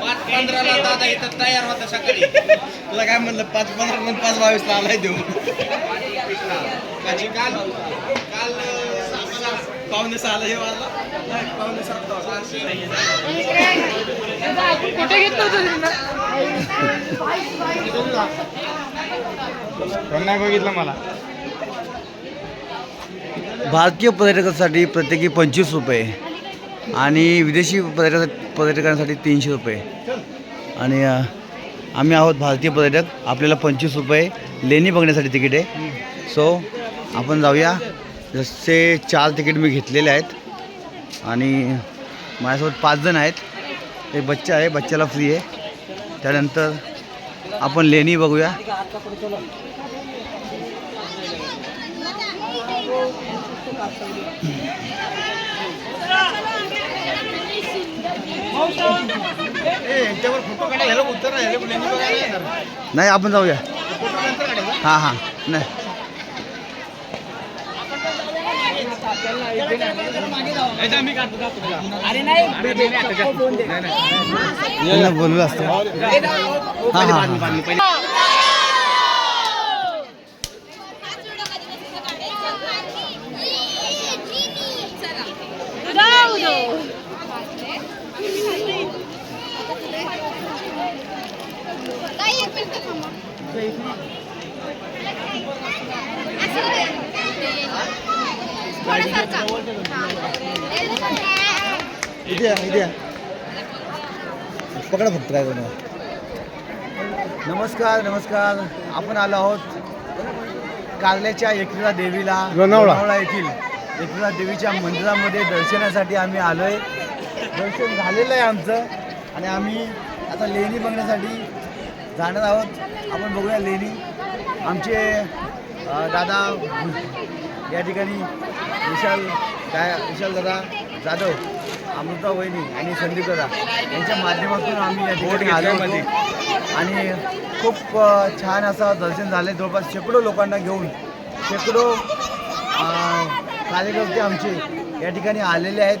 पाच पंधराला दादा इथं तयार होता सकाळी. तुला काय म्हणलं पाच पंधरा नंतर पाच बावीसला आलाय देऊ. काल काल अं, पावणे सहाला हे वाजला. नाही, पावणे सात कुठे घेतलं नाही बघितलं मला. भारतीय पर्यटकांसाठी प्रत्येकी पंचवीस रुपये आणि विदेशी पर्यटक पर्यटकांसाठी तीनशे रुपये. आणि आम्ही आहोत भारतीय पर्यटक. आपल्याला पंचवीस रुपये. लेणी बघण्यासाठी तिकीट आहे. सो आपण जाऊया. जसे चार तिकीट मी घेतलेले आहेत. आणि माझ्यासोबत पाच जण आहेत. एक बच्चा आहे. बच्च्याला फ्री आहे. त्यानंतर आपण लेणी बघूया. नाही आपण जाऊया. हां हां. नाही. बोललं असतं. हां. हां हां काही एक मिनिट थांबा थोडंसं इथे इथे. पकडा फक्त काय. नमस्कार नमस्कार. आपण आलो आहोत कारल्याच्या एकविरा देवीला लोणावळा. येथील एकविरा देवीच्या मंदिरामध्ये दर्शनासाठी आम्ही आलो आहे दर्शन झालेलं आहे आमचं आणि आम्ही आता लेणी बघण्यासाठी जाणार आहोत. आपण बघूया लेणी. आमचे अ, दादा या ठिकाणी विशाल काय विशाल दादा जाधव अमृता वहिनी आणि संदीप दादा यांच्या माध्यमातून आम्ही या ठिकाणी आलो होतो. आणि खूप छान असं दर्शन झालं जवळपास शेकडो लोकांना घेऊन शेकडो कार्यकर्ते आमचे या ठिकाणी आलेले आहेत.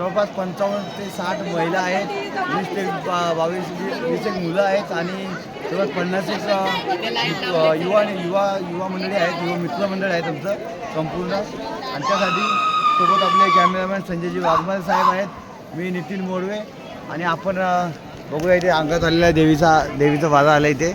जवळपास पंचावन्न ते साठ महिला आहेत वीस ते बा- बावीस वीस एक मुलं आहेत आणि जवळपास पन्नास एक युवा आणि युवा युवा मंडळी आहेत युवा मित्रमंडळ आहेत आमचं संपूर्ण. आणि त्यासाठी सोबत आपले कॅमेरामॅन संजयजी वाघमारे साहेब आहेत मी नितीन मोडवे आणि आपण बघूया इथे अंगात आलेला देवीचा देवीचा वाजा आला इथे.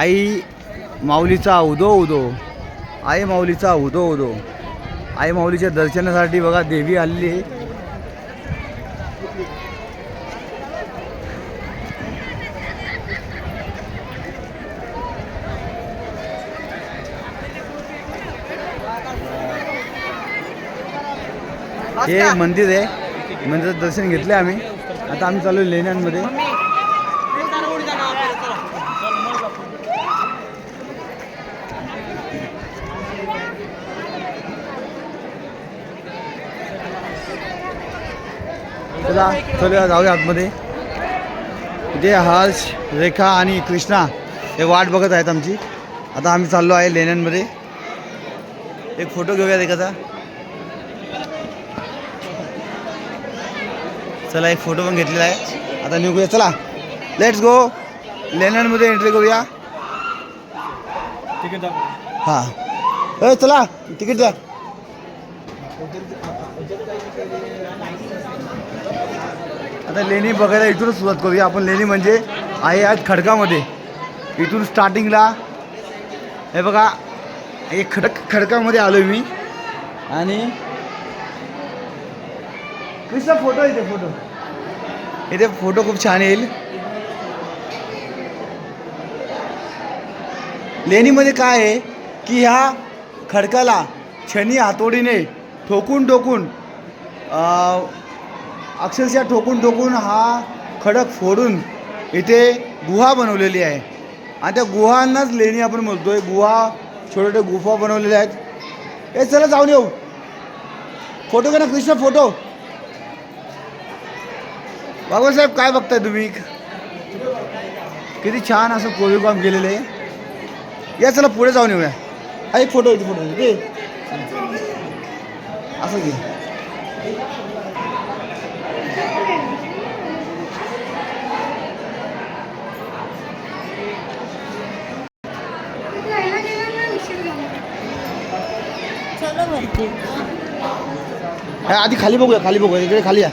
आई माऊलीचा उदो उदो. आई माऊलीचा उदो उदो. आई माऊलीच्या दर्शनासाठी बघा देवी आलेली आहे. हे मंदिर आहे. मंदिरात दर्शन घेतले आम्ही. आता आम्ही चालू लेण्यांमध्ये. चला चला जाऊया आतमध्ये. इथे हर्ष रेखा आणि कृष्णा हे वाट बघत आहेत आमची. आता आम्ही चाललो आहे लेण्यांमध्ये. एक फोटो घेऊया रेखाचा चला एक फोटो पण घेतलेला आहे. आता निघूया चला. लेट्स गो लेण्यांमध्ये एंट्री करूया. हां. ए चला. तिकीट द्या. आता लेणी बघायला इथूनच सुरुवात करूया. आपण लेणी म्हणजे आहे आज खडकामध्ये. इथून स्टार्टिंगला हे बघा हे खडक खडकामध्ये आलो मी. आणि कृष्णा फोटो इथे फोटो इथे फोटो खूप छान येईल. लेणीमध्ये काय आहे की ह्या खडकाला छनी हातोडीने ठोकून ठोकून अक्षरशः ठोकून ठोकून हा खडक फोडून इथे गुहा बनवलेली आहे. आणि त्या गुहांनाच लेणी आपण बोलतो आहे गुहा छोटे छोटे गुफा बनवलेल्या आहेत. हे चला जाऊन येऊ. फोटो घ्या ना कृष्ण फोटो. बाबासाहेब काय बघताय तुम्ही? किती छान असं कोरीव काम केलेलं आहे. या चला पुढे जाऊन येऊया. हा एक फोटो येतो फोटो. दे असं घे. हा, आधी खाली बघूया खाली बघूया. इकडे खाली या.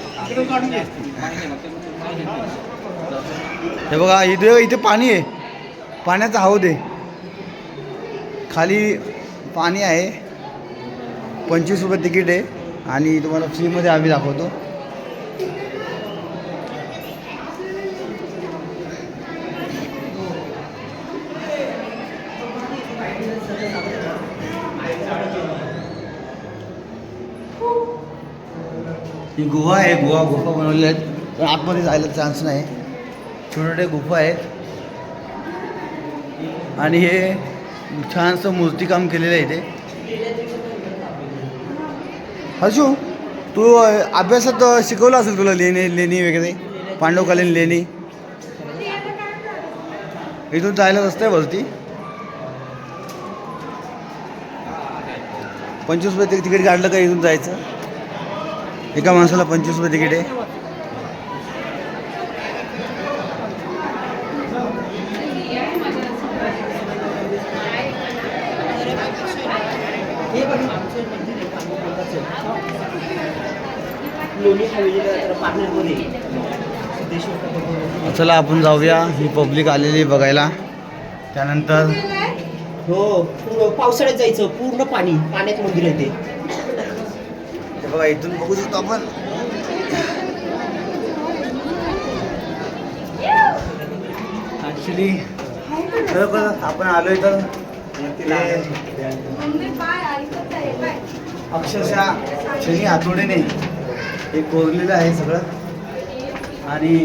हे बघा इथे इथे पाणी आहे. पाण्याचा हौद दे. खाली पाणी आहे. पंचवीस रुपये तिकीट आहे. आणि तुम्हाला फ्रीमध्ये आम्ही दाखवतो. ही गुहा आहे गुहा गुफा बनवलेल्या आहेत पण आतमध्ये जायला चान्स नाही. छोटे छोटे गुफा आहेत. आणि हे छानसं मूर्तीकाम केलेलं आहे इथे. हर्षू तू अभ्यासात शिकवलं असेल तुला लेणी लेणी वगैरे? पांडवकालीन लेणी? इथून जायला रस्ता आहे वरती. पंचवीस रुपये तिकीट काढलं का इथून जायचं? एका माणसाला पंचवीस रुपये तिकीट आहे. चला आपण जाऊया. ही पब्लिक आलेली बघायला. त्यानंतर हो पूर्ण पावसाळ्यात जायचं पूर्ण पाणी पाण्यात मंदिर आहे ते. बघा इथून बघू शकतो आपण. ॲक्च्युली खरोखर आपण आलोय तर हे अक्षरशः शनी हातोडीने हे कोरलेलं आहे सगळं. आणि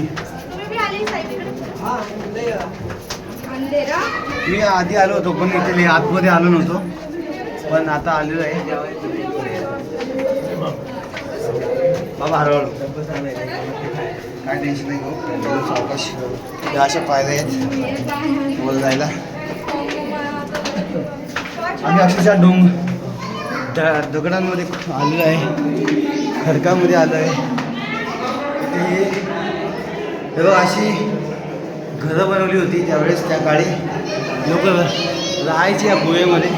मी आधी आलो होतो पण इथे आतमध्ये आलो नव्हतो. पण आता आलेलो आहे. बाबा काय टेन्शन नाही घेऊ सावकाश या अशा पायऱ्या आहेत वर जायला आम्ही अक्षरशः डोंग दगडांमध्ये आलेलो आहे. खडकामध्ये आलो आहे ते बघ अशी घरं बनवली होती त्यावेळेस त्या काळी लोक राहायचे या गुहेमध्ये.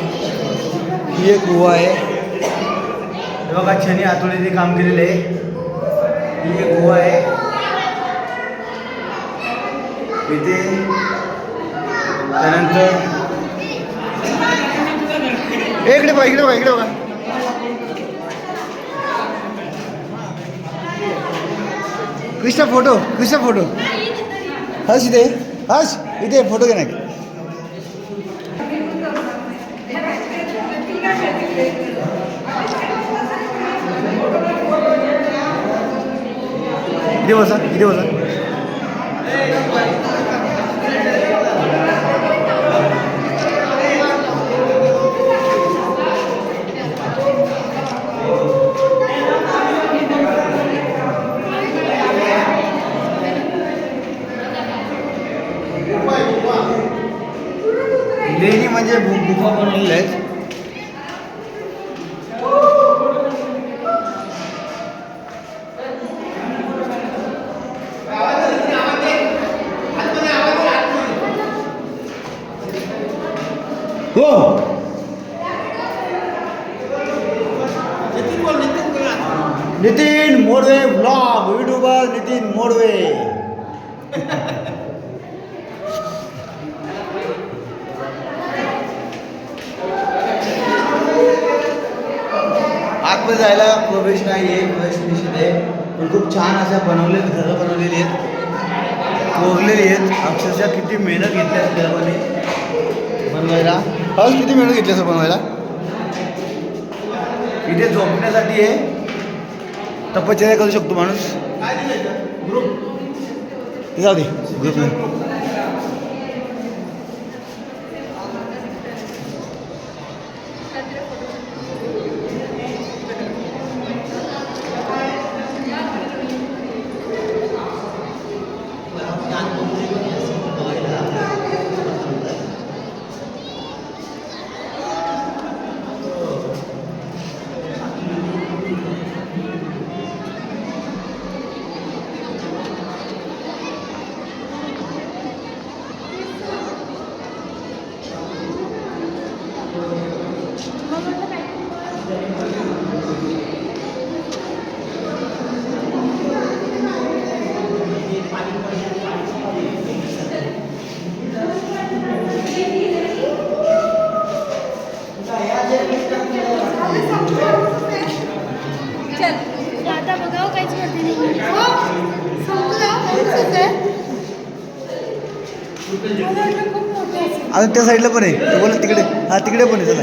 ही एक गुहा आहे. बघा छनी आतोडीने काम केलेलं आहे. इथे गोवा आहे. इथे त्यानंतर इकडे बघा इकडे बघा इकडे बघा. Krishna photo Krishna photo. हस इथे हस इथे फोटो घेणार इथे बसा इथे बसा लेणी म्हणजे गुफा बनवलेल्या आहेत हो नितीन मोडवे ब्लॉग युट्यूबर नितीन मोडवे आतमध्ये जायला प्रवेश नाही आहे प्रवेश निषेध आहे पण खूप छान अशा बनवलेत घरं बनवलेली आहेत. कोरलेली आहेत. अक्षरशः किती मेहनत घेतली आहे घरामध्ये बनवायला. हळूच किती मेहनत घेतली सर बनवायला? इथे झोपण्यासाठी आहे. तपश्चर्या करू शकतो माणूस. ते जाऊ दे. ग्रुप दादा बघावं काहीच करते नाही अजून त्या साईडला पण आहे. तो बोला तिकडे. हा तिकडे पण आहे. चला.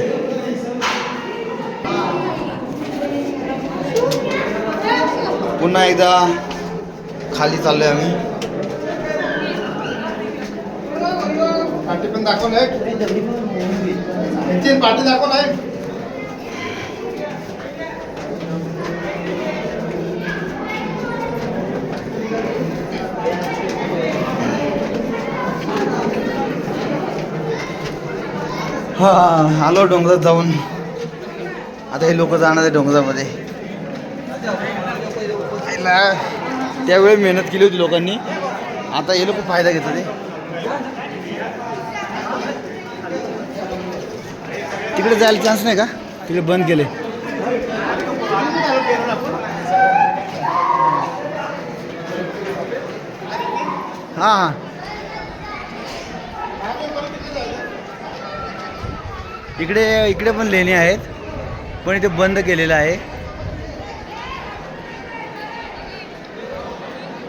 पुन्हा एकदा खाली चाललोय आम्ही. पाठी पण दाखवलंय. तीन पाठी दाखवलंय. हा आलो डोंगरात जाऊन. आता हे लोक जाणार आहे डोंगरामध्ये. त्यावेळी मेहनत केली होती लोकांनी. आता हे लोक फायदा घेतात ते तिकडे जायला चान्स नाही का? तिकडे बंद केले. हां हां. इकडे इकडे पण लेणी आहेत पण इथे बंद केलेलं आहे.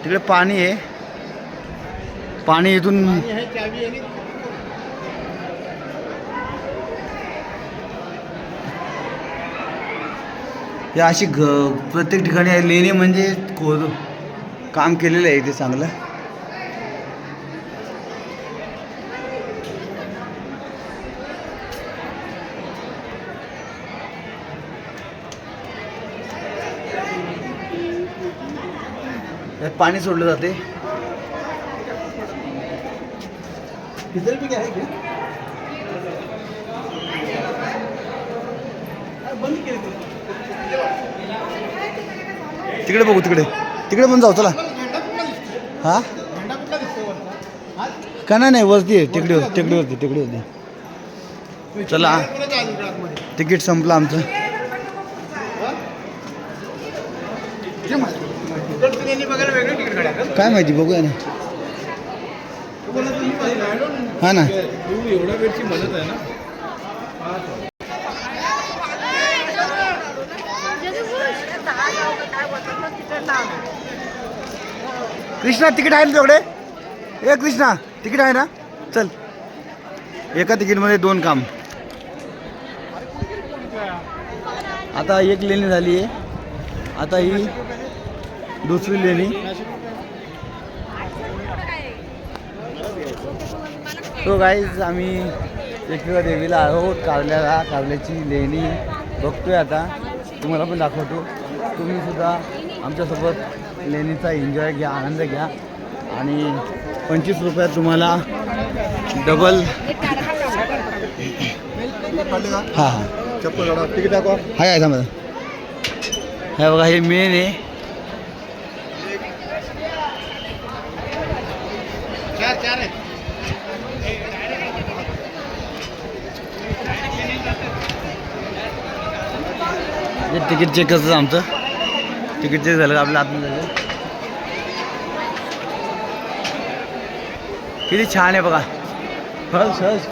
तिकडे पाणी आहे. पाणी इथून अशी घ प्रत्येक ठिकाणी लेणी म्हणजे काम केलेलं आहे इथे चांगलं. पाणी सोडलं जाते. तिकडे बघू तिकडे. तिकडे पण जाऊ चला. हा? का नाही नाही वरती आहे. टेकडीवर टेकडीवरती टेकडीवरती चला. तिकीट संपलं आमचं बघायला वेगळं तिकीट काढा काय माहिती बघूया ना. हा ना. कृष्णा तिकीट आहे ना तेवढे ए कृष्णा तिकीट आहे ना? चल. एका तिकीटमध्ये दोन काम. आता एक लेणी झाली आहे. आता ही दुसरी लेणी. तो गाईज आम्ही एकविरा देवीला आहोत कारल्याला कारल्याची लेणी. बघतोय आता. तुम्हाला पण दाखवतो. तुम्ही सुद्धा आमच्यासोबत लेणीचा एन्जॉय घ्या आनंद घ्या. आणि पंचवीस रुपयात तुम्हाला डबल हां हां. चप्पल काढा. तिकीट दाखवा. हाय आहे थांबा. हे बघा हे मेन आहे चार चार आहे हे तिकीट चेक करतं आमचं. तिकीट चेक झालं आपलं आतमध्ये झालं. किती छान आहे बघा. हर्ष हर्ष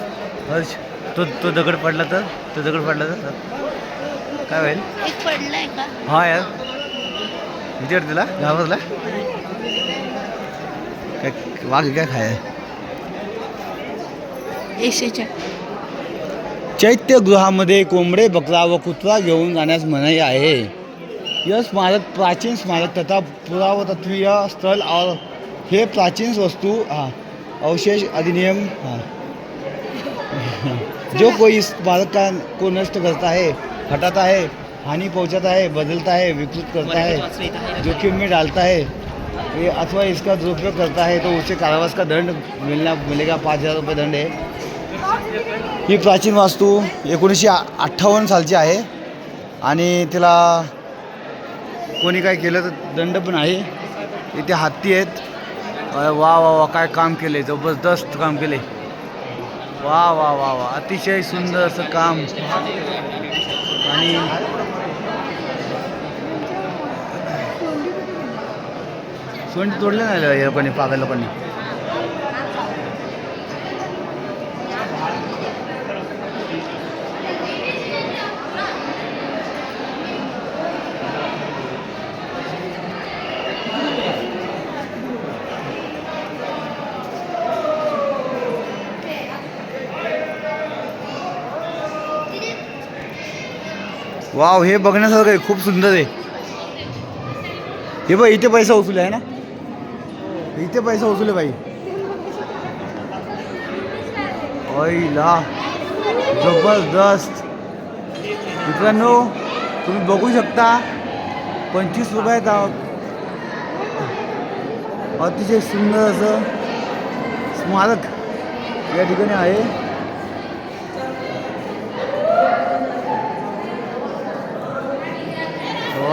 हर्ष. तो तो दगड पडला तर तो दगड पडला तर. काय होईल? हा यार. वाटतं तुला घाबरला काय वाघ काय खाय? चैत्यगृहामध्ये कोंबडे बकरा व कुत्रा घेऊन जाण्यास मनाई आहे. यह स्मारक प्राचीन स्मारक तथा पुरावतत्वीय स्थल और हे प्राचीन वस्तु हाँ अवशेष अधिनियम हाँ. जो कोई इस स्मारक का को नष्ट करता है हटाता है हानि पहुंचाता है बदलता है विकृत करता है जोखिम में डालता है ये अथवा इसका दुरुपयोग करता है तो उसे कारावास का दंड मिलना मिलेगा पाच हजार रुपये दंड है ही प्राचीन वास्तू एकोणीसशे अठ्ठावन्न सालची आहे. आणि तिला कोणी काय केलं तर दंड पण आहे. इथे हत्ती आहेत. वा वा वा काय काम केले जबरदस्त काम केले वा वा वा वा अतिशय सुंदर असं काम. आणि सोंडी तोडले नाही पागा लोकांनी वाव हे बघण्यासारखं आहे. खूप सुंदर आहे. हे बघ इथे पैसा वसूल आहे ना? इथे पैसा वसूल आहे बाई ओईला जबरदस्त. मित्रांनो तुम्ही बघू शकता पंचवीस रुपयात आहोत. अतिशय सुंदर असं स्मारक या ठिकाणी आहे.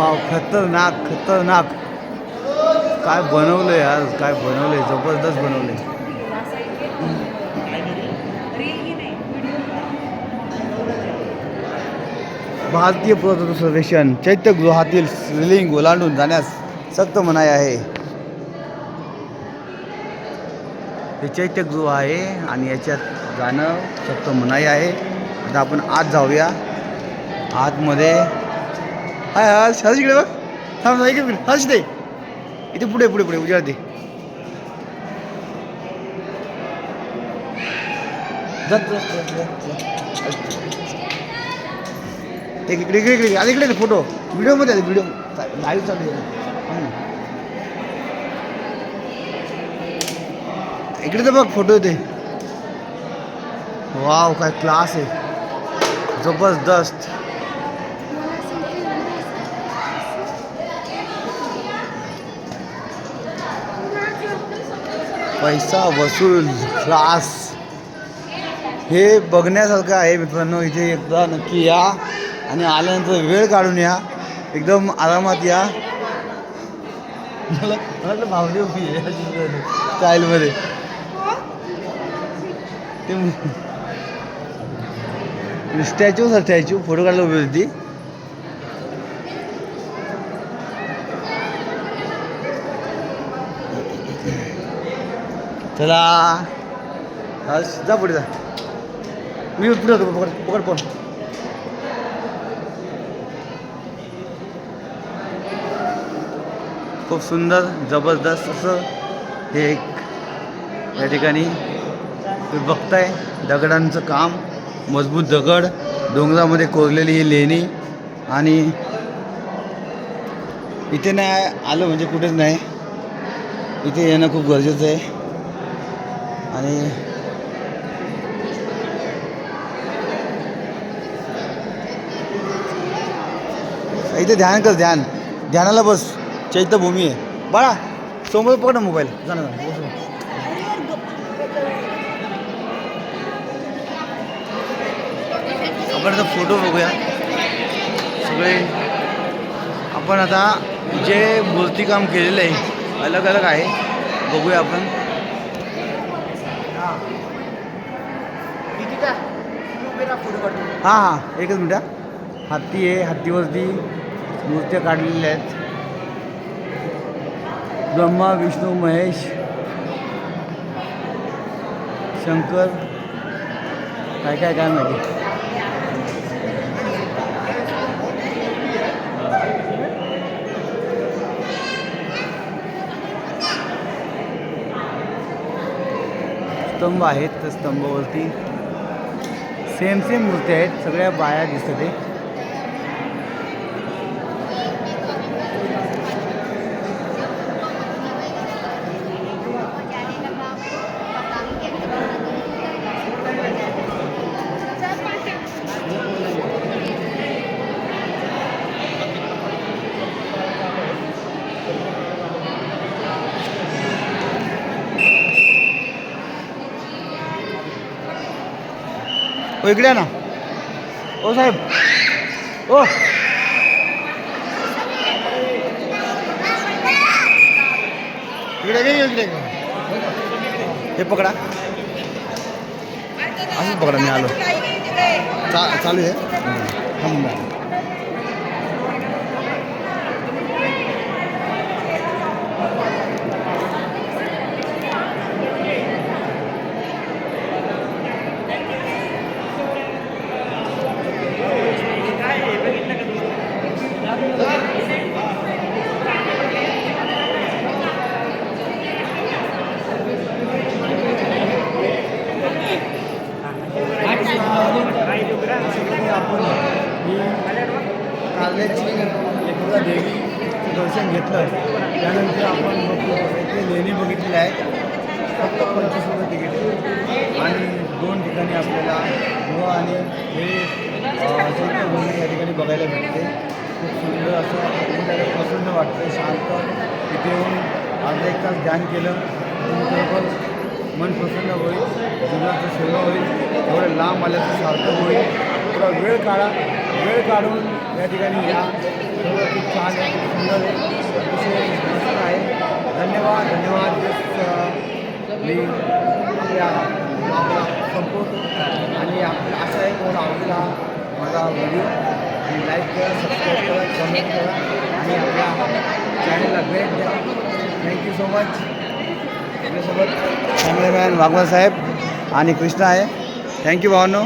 वाव खतरनाक खतरनाक. काय बनवलं यार काय बनवलंय? जबरदस्त बनवलंय. भारतीय पुरातत्व सर्वेक्षण चैत्यगृहातील स्त्रीलिंग ओलांडून जाण्यास सक्त मनाई आहे. हे चैत्यगृह आहे आणि याच्यात जाणं सक्त मनाई आहे. आता आपण आत जाऊया. आतमध्ये हाय हर्ष हर्ष इकडे बघ थांब थांब, इकडे. हर्ष दे इथे पुढे पुढे पुढे दे. इकडे इकडे इकडे फ़ोटो. व्हिडिओमध्ये आले ना. बघ फ़ोटो ते वाव क्लास आहे. ज़बरदस्त. पैसा वसूल क्लास हे बघण्यासारखं आहे मित्रांनो इथे एकदा नक्की या आणि आल्यानंतर वेळ काढून या. एकदम आरामात या. मला मला भावली उभी आहे स्टाईलमध्ये ते स्टॅच्यू सर स्टॅच्यू फोटो काढला उभी होती. चला. आज जा पुढे जा. मी पुढे होतो पकड पकड पण खूप सुंदर जबरदस्त असं हे एक या ठिकाणी तुम्ही बघताय. दगडांचं काम मजबूत दगड डोंगरामध्ये कोरलेली ही लेणी आणि इथे नाही आलं म्हणजे कुठेच नाही. इथे येणं खूप गरजेचं आहे. आणि इथे ध्यान कर ध्यान. ध्यानाला बस. चैत्यभूमी आहे. बाळा समोर पकड मोबाईल. जा आपण आता फोटो बघूया. सगळे. आपण आता जे मूर्तिकाम केलेलं आहे अलग अलग आहे. बघूया आपण. हां हां. एकच मिनटं हत्ती आहे हत्तीवरती मूर्त्या काढलेल्या आहेत. ब्रह्मा विष्णू महेश शंकर काय काय काय माहिती? स्तंभ आहेत त्या स्तंभावरती सेम सेम मूर्ती आहेत. सगळ्या बाया दिसत आहे इकडे ना. ओ साहेब. ओ. इकडे इकडे ये. हे पकडा. असंच पकडा मी आलो. चा चालू आहे. थांबून जा. कारल्याची एकदा देवीचं दर्शन घेतलं त्यानंतर आपण बघतो इथे लेणी बघितलेली आहे फक्त पंचवीस रुपये तिकीट आणि दोन ठिकाणी आपल्याला गृह आणि हे चैत्यभूमी या ठिकाणी बघायला भेटते खूप सुंदर असं त्याला प्रसन्न वाटतं शांत तिथे येऊन अर्धा एक तास ध्यान केलं बरोबर मन प्रसन्न होईल जीवनाचं सेवा होईल एवढं लांब आल्याचं सार्थक होईल. थोडा वेळ काढा वेळ काढून या ठिकाणी या. सगळं खूप छान आहे खूप सुंदर आहे अतिशय मस्त आहे. धन्यवाद धन्यवाद. मी आपल्या आपला संपवतो. आणि आपलं असं आहे कोण आवडला माझा व्हिडिओ आणि लाईक करा सबस्क्राईब करा कमेंट करा. आणि आपल्या चॅनलला भेट द्या. थँक्यू सो मच आपल्यासोबत कॅमेरामॅन वाघवा साहेब आणि कृष्णा आहे. थँक्यू भावांनो.